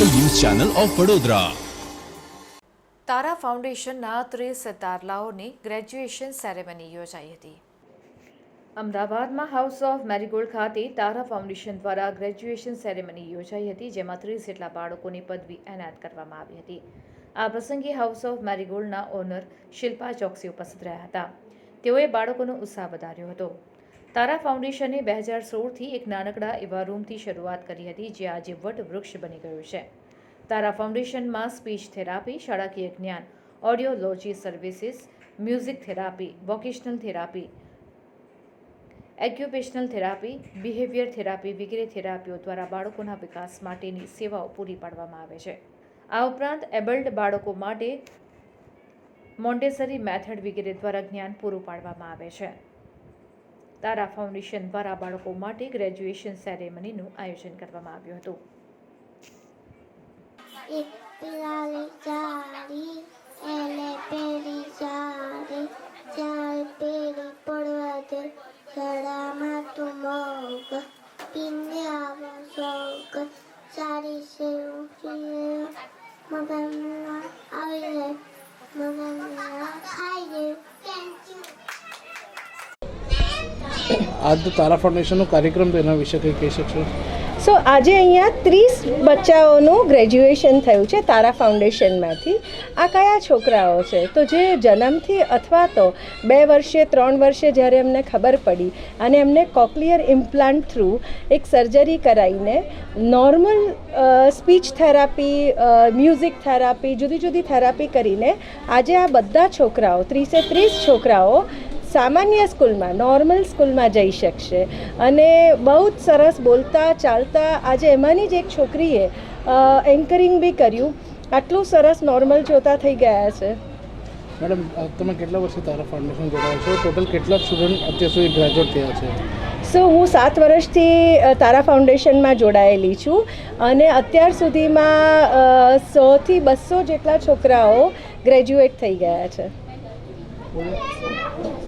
Channel of Vadodara. Tara ફાઉન્ડેશનના ત્રીસ તારલાઓની graduation ceremony યોજાઈ હતી. અમદાવાદમાં હાઉસ ઓફ મેરીગોલ્ડ ખાતે તારા ફાઉન્ડેશન દ્વારા ગ્રેજ્યુએશન સેરેમની યોજાઈ હતી, જેમાં ત્રીસ જેટલા બાળકોની પદવી એનાયત કરવામાં આવી હતી. આ પ્રસંગે હાઉસ ઓફ મેરીગોલ્ડના ઓનર શિલ્પા ચોકસી ઉપસ્થિત રહ્યા હતા. તેઓએ બાળકોનો ઉત્સાહ વધાર્યો હતો. તારા ફાઉન્ડેશને બે હજાર સોળથી એક નાનકડા એવા રૂમથી શરૂઆત કરી હતી જે આજે વટ વૃક્ષ બની ગયું છે. તારા ફાઉન્ડેશનમાં સ્પીચ થેરાપી, શાળાકીય જ્ઞાન audiology services, music therapy, vocational therapy, occupational therapy, behaviour therapy વગેરે થેરાપીઓ દ્વારા બાળકોના વિકાસ માટેની સેવાઓ પૂરી પાડવામાં આવે છે. આ ઉપરાંત એબલ્ડ બાળકો માટે મોન્ટેસરી મેથડ વગેરે દ્વારા જ્ઞાન પૂરું પાડવામાં આવે છે. તારા ફાઉન્ડેશન દ્વારા બાળકો માટે ગ્રેજ્યુએશન સેરેમનીનું આયોજન કરવામાં આવ્યું હતું. પિલાલી જાડી એને પેરી જાડી ચાલ પેરી પડવા દે જડામાં તું મોગ પીને આવો ઉઠીએ આજ તારા ફાઉન્ડેશનનો કાર્યક્રમ તેના વિશે કંઈ કહી શકશો? સો આજે અહીંયા ત્રીસ બચ્ચાઓનું ગ્રેજ્યુએશન થયું છે તારા ફાઉન્ડેશનમાંથી આ કયા છોકરાઓ છે? તો જે જન્મથી અથવા તો બે વર્ષે, ત્રણ વર્ષે જ્યારે એમને ખબર પડી અને એમને કોક્લિયર ઇમ્પ્લાન્ટ થ્રુ એક સર્જરી કરાવીને normal speech therapy music therapy જુદી જુદી થેરાપી કરીને આજે આ બધા છોકરાઓ, ત્રીસે ત્રીસ છોકરાઓ સામાન્ય સ્કૂલમાં નોર્મલ સ્કૂલમાં જઈ શકશે. અને બહુ જ સરસ બોલતા ચાલતા આજે એમાંની જ એક છોકરીએ એન્કરિંગ બી કર્યું. આટલું સરસ નોર્મલ જોતા થઈ ગયા છે. મેડમ તમે કેટલા વર્ષથી તારા ફાઉન્ડેશન જોડાયા છો? ટોટલ કેટલા સ્ટુડન્ટ અત્યાર સુધી ગ્રેજ્યુએટ થયા છે? સો હું સાત વર્ષથી તારા ફાઉન્ડેશનમાં જોડાયેલી છું. અને અત્યાર સુધીમાં સોથી બસો જેટલા છોકરાઓ ગ્રેજ્યુએટ થઈ ગયા છે.